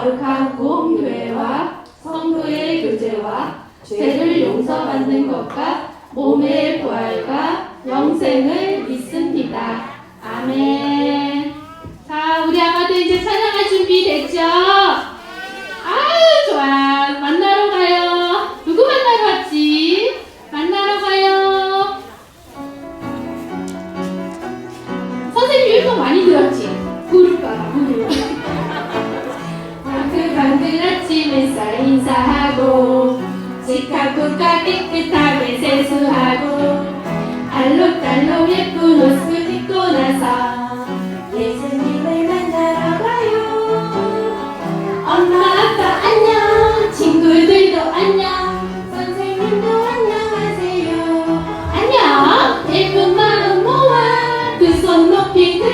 거룩한 보험교회와 성도의 교제와 죄를 용서받는 것과 몸의 부활과 영생을 믿습니다. 아멘. 자, 우리 아마도 이제 찬양할 준비 됐죠? 아유, 좋아.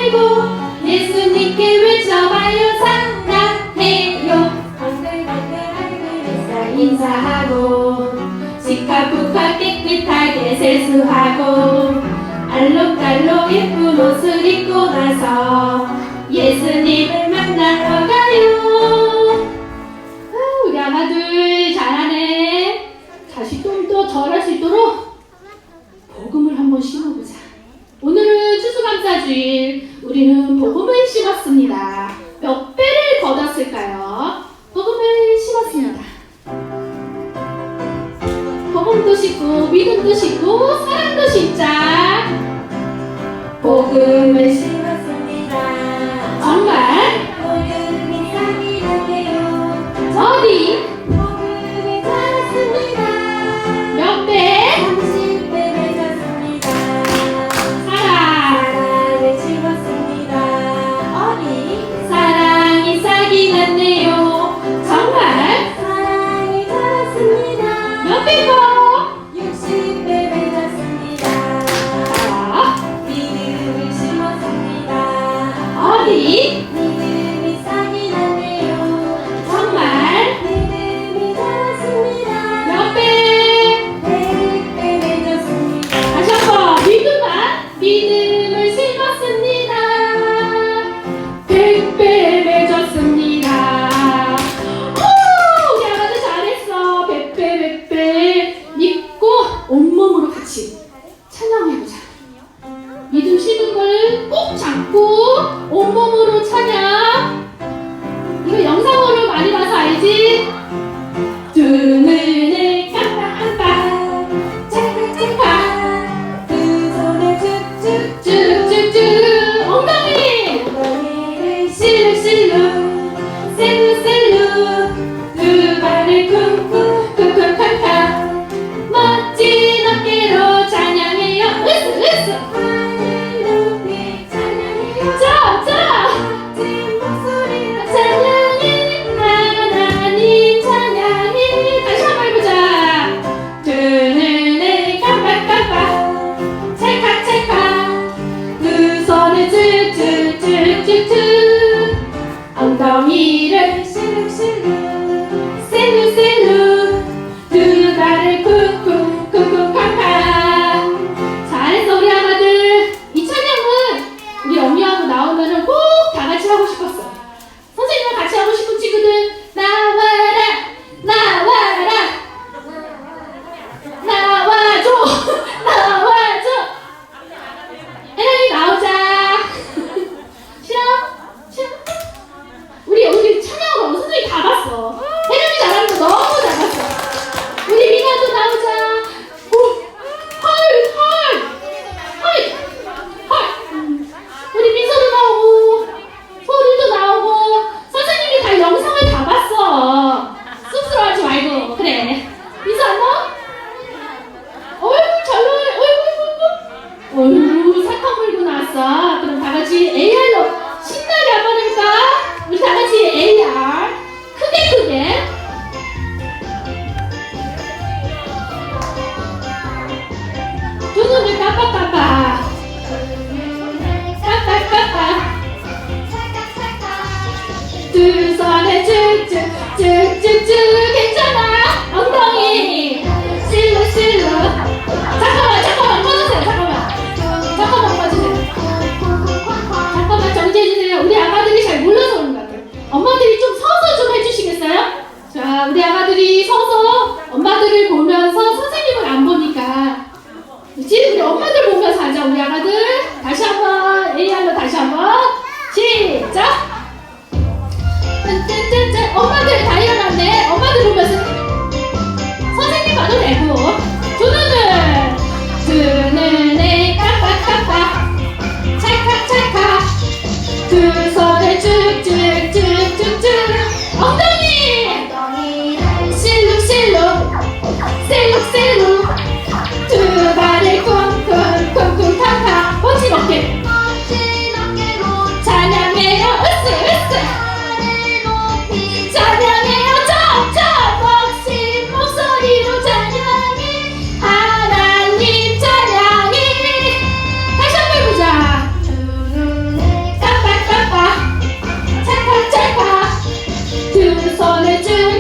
말고 예수님께 외쳐봐요. 상담해요. 한글한글한글 인사하고 시카부카 깨끗하게 세수하고 알록달록 예쁜 옷을 입고 나서 툭툭툭 엉덩이를 실룩실룩.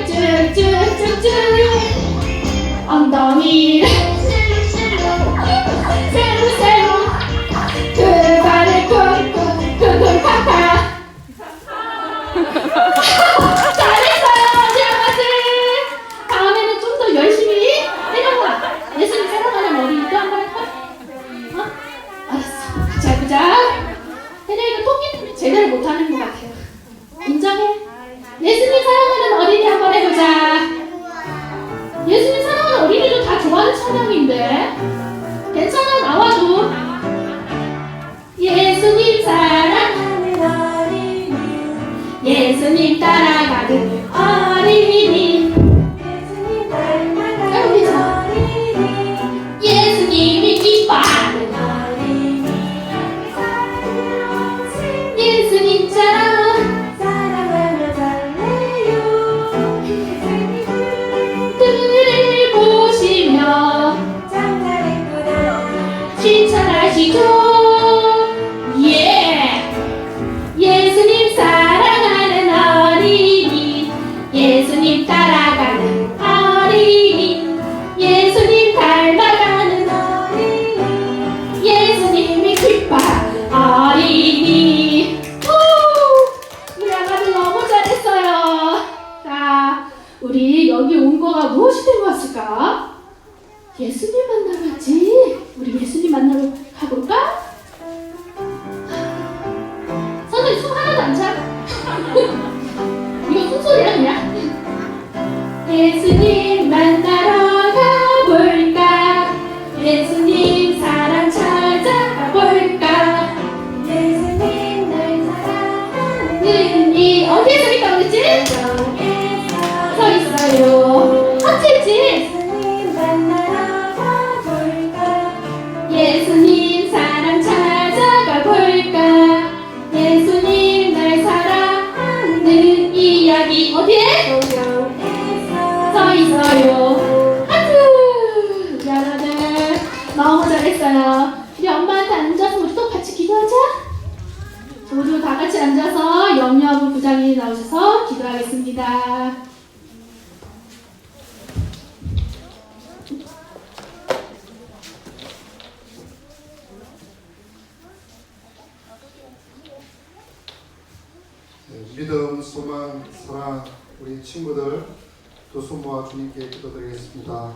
쭉쭉쭉쭉쭉 엉덩이를 이거 숨소리야 그냥? 예수님 만나 같이 앉아서 염려부 부장님 나오셔서 기도하겠습니다. 네, 믿음, 소망, 사랑, 우리 친구들 두 손 모아 주님께 기도드리겠습니다.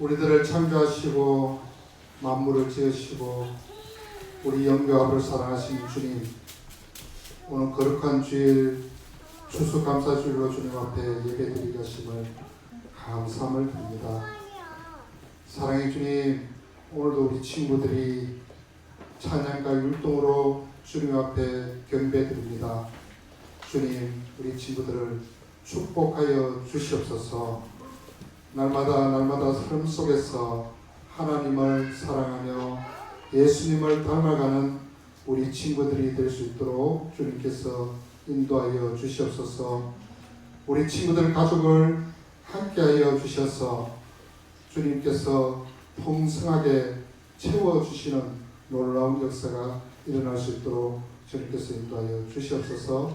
우리들을 창조하시고 만물을 지으시고 우리 영과 앞을 사랑하신 주님 오늘 거룩한 주일 추수감사주일로 주님 앞에 예배드리게 하심을 감사함을 드립니다. 사랑의 주님 오늘도 우리 친구들이 찬양과 율동으로 주님 앞에 경배드립니다. 주님, 우리 친구들을 축복하여 주시옵소서. 날마다 날마다 삶 속에서 하나님을 사랑하며 예수님을 닮아가는 우리 친구들이 될 수 있도록 주님께서 인도하여 주시옵소서. 우리 친구들 가족을 함께하여 주셔서 주님께서 풍성하게 채워 주시는 놀라운 역사가 일어날 수 있도록 주님께서 인도하여 주시옵소서.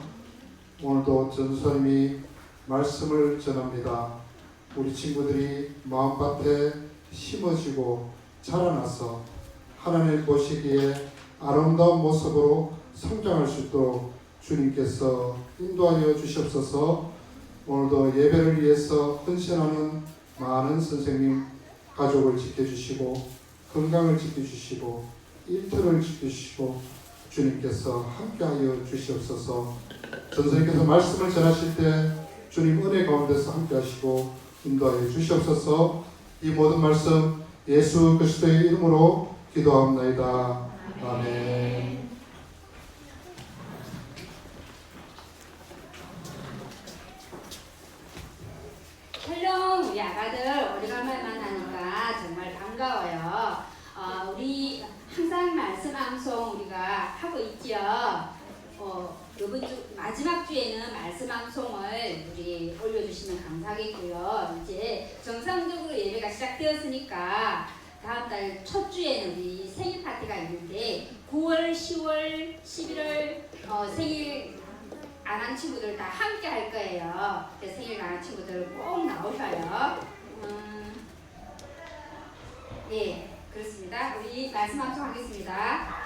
오늘도 전수님이 말씀을 전합니다. 우리 친구들이 마음밭에 심어지고 자라나서 하나님 보시기에 아름다운 모습으로 성장할 수 있도록 주님께서 인도하여 주시옵소서. 오늘도 예배를 위해서 헌신하는 많은 선생님 가족을 지켜주시고 건강을 지켜주시고 일터를 지켜주시고 주님께서 함께하여 주시옵소서. 전선생님께서 말씀을 전하실 때 주님 은혜 가운데서 함께하시고 인도하여 주시옵소서. 이 모든 말씀 예수 그리스도의 이름으로 기도합나이다 아멘. 우리 아가들 오래간만에 만나니까 정말 반가워요. 어, 우리 항상 말씀 암송 우리가 하고 있죠. 어, 이번 주 마지막 주에는 말씀 암송을 우리 올려주시면 감사하겠고요. 이제 정상적으로 예배가 시작되었으니까 다음 달 첫 주에는 우리 생일 파티가 있는데 9월, 10월, 11월 어, 생일 안 한 친구들 다 함께 할 거예요. 생일 안 한 친구들 꼭 나오셔요. 음, 예, 그렇습니다. 우리 말씀 함송 하겠습니다.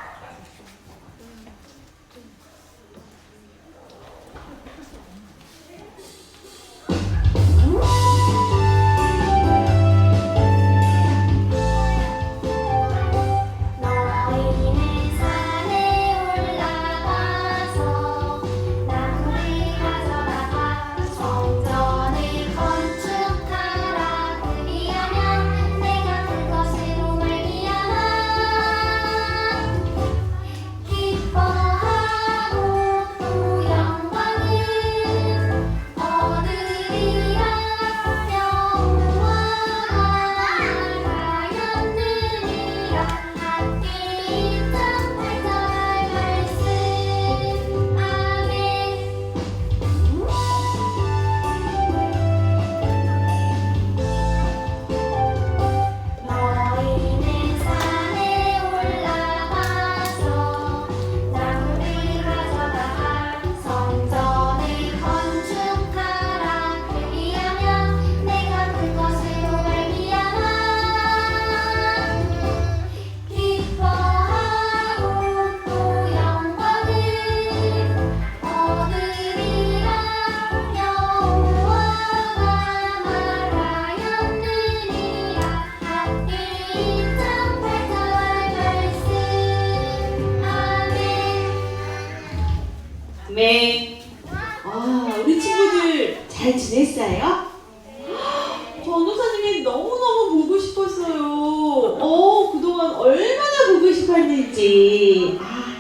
싶었는지. 아,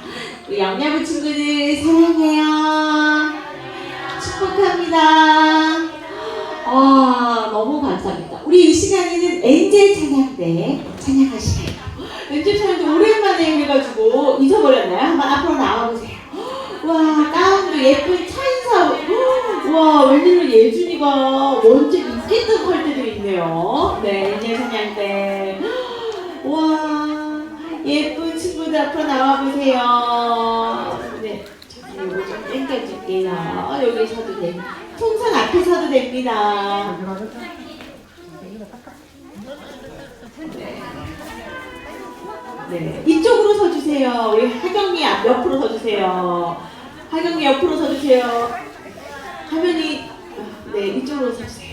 우리 영야부 친구들 사랑해요. 축복합니다. 아, 너무 감사합니다. 우리 이 시간에는 엔젤 찬양대 찬양할 시간이에요. 엔젤 찬양대 오랜만에 해가지고 잊어버렸나요? 한번 앞으로 나와보세요. 와 가운도 예쁜 찬사 와 웬일로 예준이가 원체 있겠다고 할 때도 있네요 네 이제 사냥대 와 예쁜 친구들 앞으로 나와보세요 네 저기 요거 좀 당겨줄게요 여기 서도 돼 풍선 앞에 서도 됩니다 네. 네, 이쪽으로 서주세요. 우리 하경미 앞 옆으로 서주세요. 하경미 옆으로 서주세요. 화면이 네 이쪽으로 서주세요.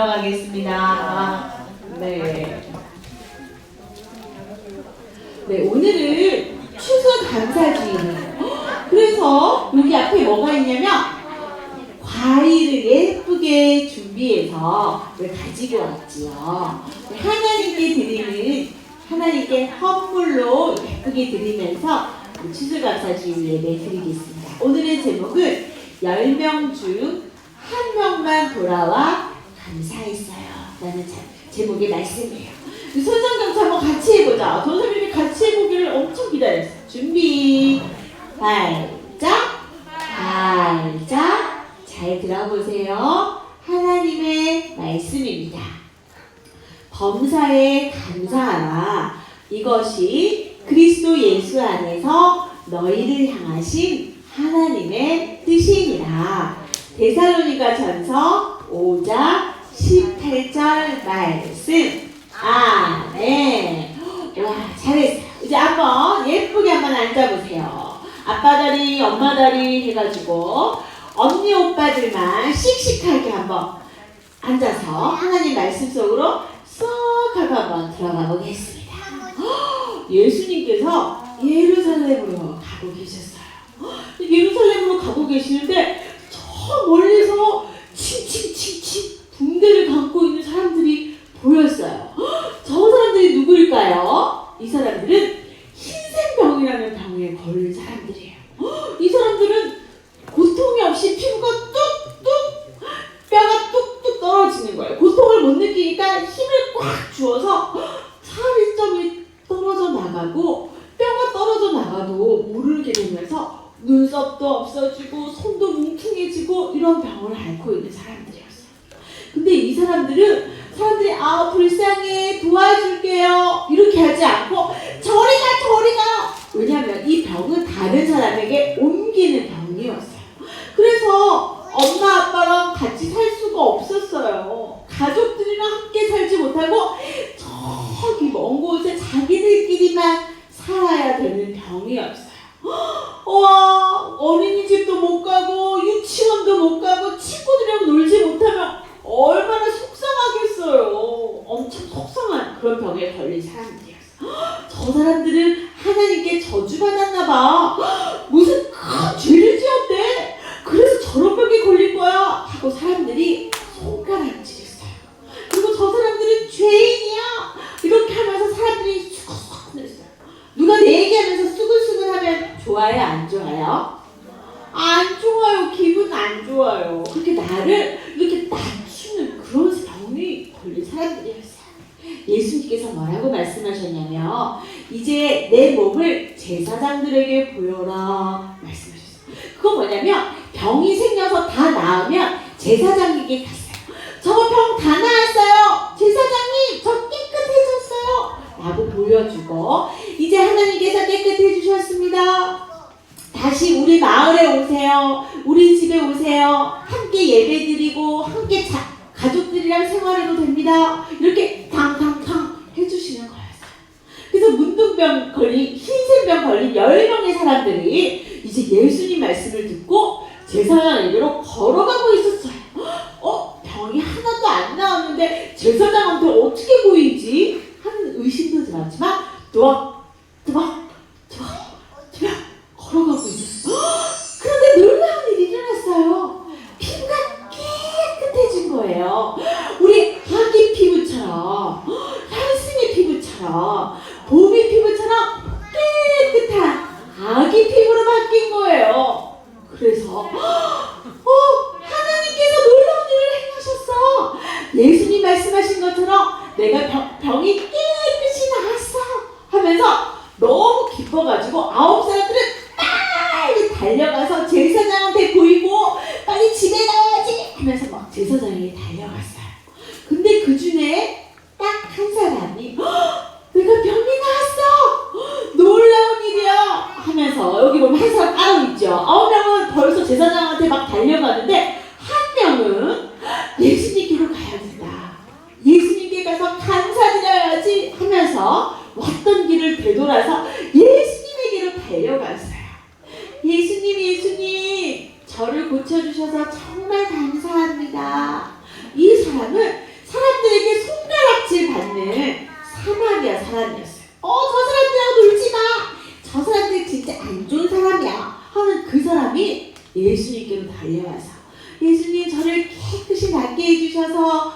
들어가겠습니다. 네. 네 오늘은 추수 감사주일이에요. 그래서 여기 앞에 뭐가 있냐면 과일을 예쁘게 준비해서 가지고 왔지요. 하나님께 드리는 하나님께 헌물로 예쁘게 드리면서 우리 추수감사주일 예배 드리겠습니다. 오늘의 제목은 10명 중한 명만 돌아와 감사했어요. 라는 자- 제목의 말씀이에요. 손성경차 한번 같이 해보자. 전사님이 같이 해보기를 엄청 기다렸어요. 준비, 발짝, 발짝. 잘 들어보세요. 하나님의 말씀입니다. 범사에 감사하라. 이것이 그리스도 예수 안에서 너희를 향하신 하나님의 뜻이니라. 데살로니가 전서 5장 18절 말씀. 아멘. 와, 잘했어요. 이제 한번 예쁘게 한번 앉아보세요. 아빠 다리, 엄마 다리 해가지고 언니 오빠들만 씩씩하게 한번 앉아서 하나님 말씀 속으로 쏙 하고 한번 들어가 보겠습니다. 헉, 예수님께서 예루살렘으로 가고 계셨어요. 헉, 예루살렘으로 가고 계시는데 저 멀리서 칭칭 붕대를 감고 있는 사람들이 보였어요. 헉, 저 사람들이 누구일까요? 이 사람들은 흰센병이라는 병에 걸린 사람들이에요. 헉, 이 사람들은 고통이 없이 피부가 뚝뚝 뼈가 뚝뚝 떨어지는 거예요. 고통을 못 느끼니까 힘을 꽉 주어서 살이 좀 떨어져 나가고 뼈가 떨어져 나가도 모르게 되면서 눈썹도 없어지고 손도 뭉퉁해지고 이런 병을 앓고 있는 사람들이었어요. 근데 이 사람들은 사람들이 아 불쌍해 도와줄게요 이렇게 하지 않고 저리가 저리가 왜냐하면 이 병은 다른 사람에게 옮기는 병이었어요. 그래서 엄마 아빠랑 같이 살 수가 없었어요. 가족들이랑 함께 살지 못하고 저기 먼 곳에 자기들끼리만 살아야 되는 병이었어요. 와 어린이집도 못 가고 유치원도 못 가고 친구들이랑 놀지 못하면 얼마나 속상하겠어요. 엄청 속상한 그런 병에 걸린 사람들이었어요. 저 사람들은 하나님께 저주받았나 봐. 무슨 큰 죄를 지었대. 그래서 저런 병에 걸린 거야. 하고 사람들이 손가락질했어요. 그리고 저 사람들은 죄인이야. 이렇게 하면서 사람들이 수근수근했어요. 누가 내 얘기하면서 수근수근하면 좋아요, 안 좋아요? 안 좋아요. 기분 안 좋아요. 그렇게 나를 이렇게 낮추는 그런 병이 걸린 사람들이었어요. 예수님께서 뭐라고 말씀하셨냐면 이제 내 몸을 제사장들에게 보여라 말씀하셨어요. 그건 뭐냐면 병이 생겨서 다 나으면 제사장에게 갔어요. 저거 병 다 나았어요. 제사장님 저 깨끗해졌어요. 라고 보여주고 이제 하나님께서 깨끗해 주셨습니다. 다시 우리 마을에 오세요. 우리 집에 오세요. 함께 예배 드리고 함께 자, 가족들이랑 생활해도 됩니다. 이렇게 탕탕탕 해주시는 거였어요. 그래서 문둥병 걸린 흰색병 걸린 10명의 사람들이 이제 예수님 말씀을 듣고 제사장 에게로 걸어가고 있었어요. 어? 병이 하나도 안 나왔는데 제사장한테 어떻게 보이지? 하는 의심도 들었지만 또박 또박 또박 또박 걸어가고 있었어요. 그런데 놀라운 일이 일어났어요. 피부가 깨끗해진 거예요. 우리 아기 피부처럼, 현승의 피부처럼, 봄이 피부처럼 깨끗한 아기 피부로 바뀐 거예요. 그래서, 어, 하나님께서 놀라운 일을 행하셨어. 예수님 말씀하신 것처럼 내가 병, 병이 깨끗이 나았어. 하면서 너무 기뻐가지고 아홉 사람들은 빨리 달려가서 제사장한테 보이고 빨리 집에 가야지 하면서 막 제사장에게 달려갔어요. 근데 그 중에 딱 한 사람이 "헉, 내가 병이 나왔어 헉, 놀라운 일이야 하면서 여기 보면 한 사람 따로 있죠. 아홉 명은 벌써 제사장한테 막 달려가는데 한 명은 예수님께로 가야 된다. 예수님께 가서 감사드려야지 하면서 왔던 길을 되돌아서 예수님에게로 달려갔어요. 예수님, 예수님, 저를 고쳐주셔서 정말 감사합니다. 이 사람은 사람들에게 손가락질 받는 사마리아 사람이었어요. 어, 저 사람들하고 놀지 마! 저 사람들 진짜 안 좋은 사람이야. 하는 그 사람이 예수님께로 달려와서 예수님 저를 깨끗이 낫게 해주셔서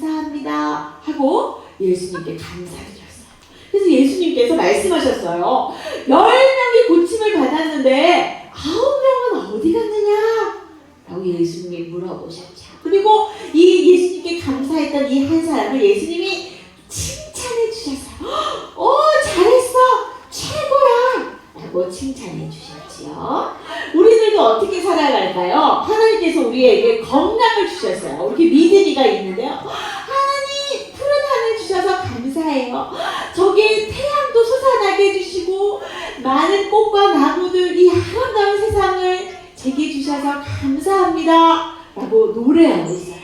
감사합니다 하고 예수님께 감사드렸어요. 그래서 예수님께서 말씀하셨어요. 열 명이 고침을 받았는데 아홉 명은 어디 갔느냐? 라고 예수님이 물어보셨죠. 그리고 이 예수님께 감사했던 이 한 사람을 예수님이 칭찬해 주셨어요. 오, 잘했어! 최고야! 라고 칭찬해 주셨지요. 우리들도 어떻게 살아갈까요? 하나님께서 우리에게 건강을 주셨어요. 이렇게 믿음이가 있는데요. 하나님, 푸른 하늘 주셔서 감사해요. 저기 태양도 솟아나게 해주시고, 많은 꽃과 나무들, 이 아름다운 세상을 제게 주셔서 감사합니다. 라고 노래하고 있어요.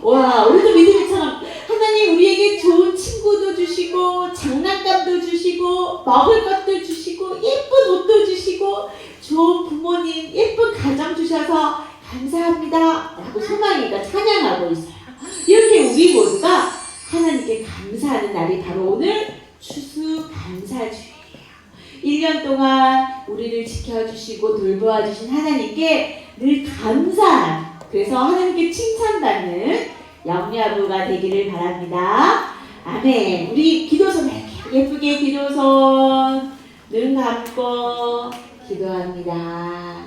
와, 우리도 믿음이처럼 하나님 우리에게 좋은 친구도 주시고, 장난감도 주시고, 먹을 것도 주시고, 예쁜 옷도 주시고, 좋은 부모님, 예쁜 가정 주셔서 감사합니다. 라고 소망이가 찬양하고 있어요. 이렇게 우리 모두가 하나님께 감사하는 날이 바로 오늘 추수감사주의예요. 1년 동안 우리를 지켜주시고 돌보아 주신 하나님께 늘 감사한 그래서 하나님께 칭찬받는 영야부가 되기를 바랍니다. 아멘. 우리 기도선. 예쁘게 기도선 눈 감고 기도합니다.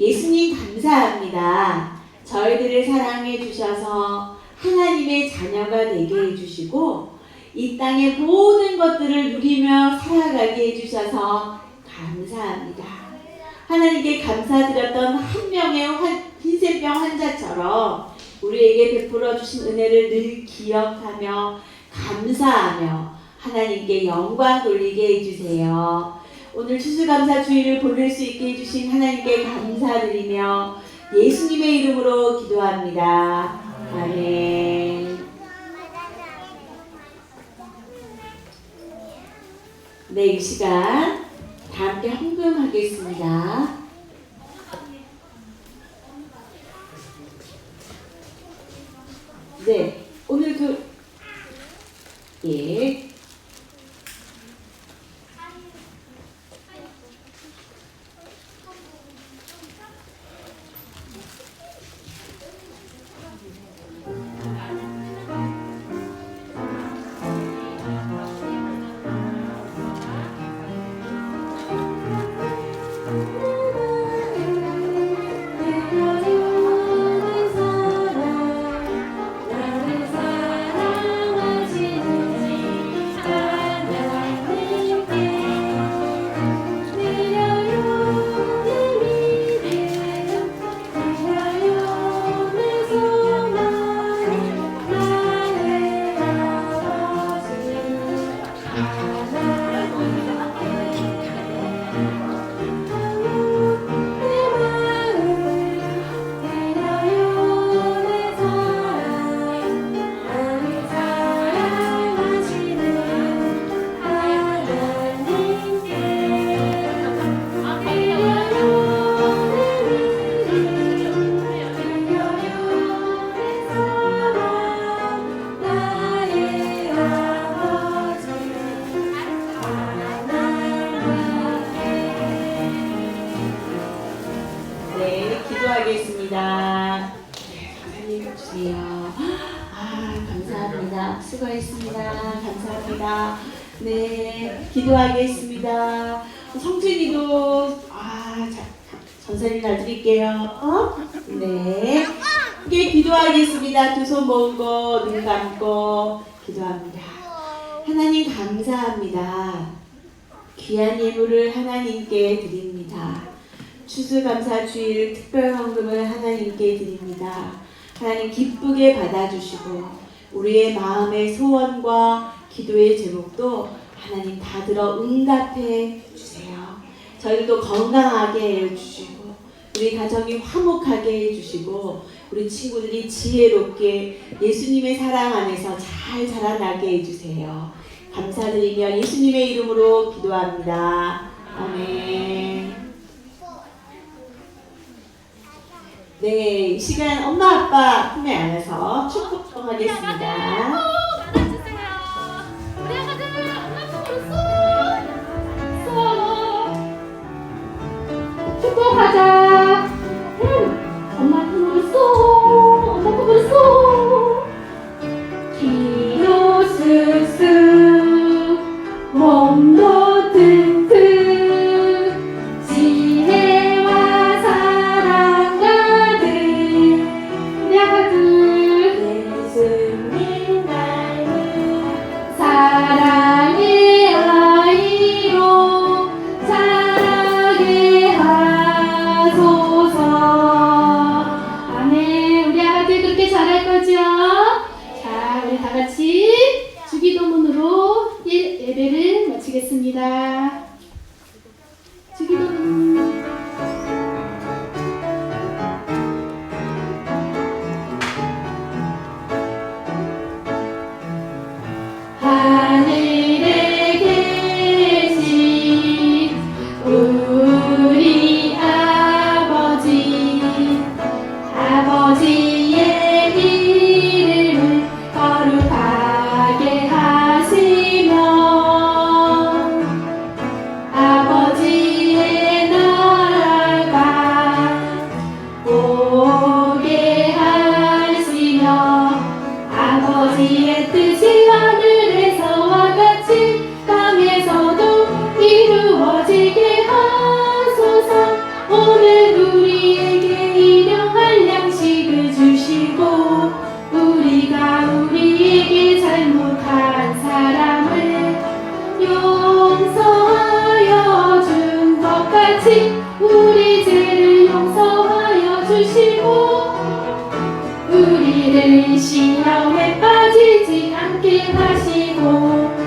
예수님 감사합니다. 저희들을 사랑해 주셔서 하나님의 자녀가 되게 해주시고 이 땅의 모든 것들을 누리며 살아가게 해주셔서 감사합니다. 하나님께 감사드렸던 한 명의 환- 흰색병 환자처럼 우리에게 베풀어 주신 은혜를 늘 기억하며 감사하며 하나님께 영광 돌리게 해주세요. 오늘 추수감사 주일을 보낼 수 있게 해주신 하나님께 감사드리며 예수님의 이름으로 기도합니다. 네, 이 시간 다 함께 헌금하겠습니다. 네, 오늘 그, 예. 기도하겠습니다. 두 손 모으고 눈 감고 기도합니다. 하나님 감사합니다. 귀한 예물을 하나님께 드립니다. 추수감사 주일 특별 헌금을 하나님께 드립니다. 하나님 기쁘게 받아주시고 우리의 마음의 소원과 기도의 제목도 하나님 다 들어 응답해 주세요. 저희도 건강하게 해주시고 우리 가정이 화목하게 해주시고 우리 친구들이 지혜롭게 예수님의 사랑 안에서 잘 자라나게 해주세요. 감사드리며 예수님의 이름으로 기도합니다. 아멘. 네, 이 시간 엄마 아빠 품에 안아서 축복하겠습니다. 우리 아가들 우리 죄를 용서하여 주시고 우리를 시험에 빠지지 않게 하시고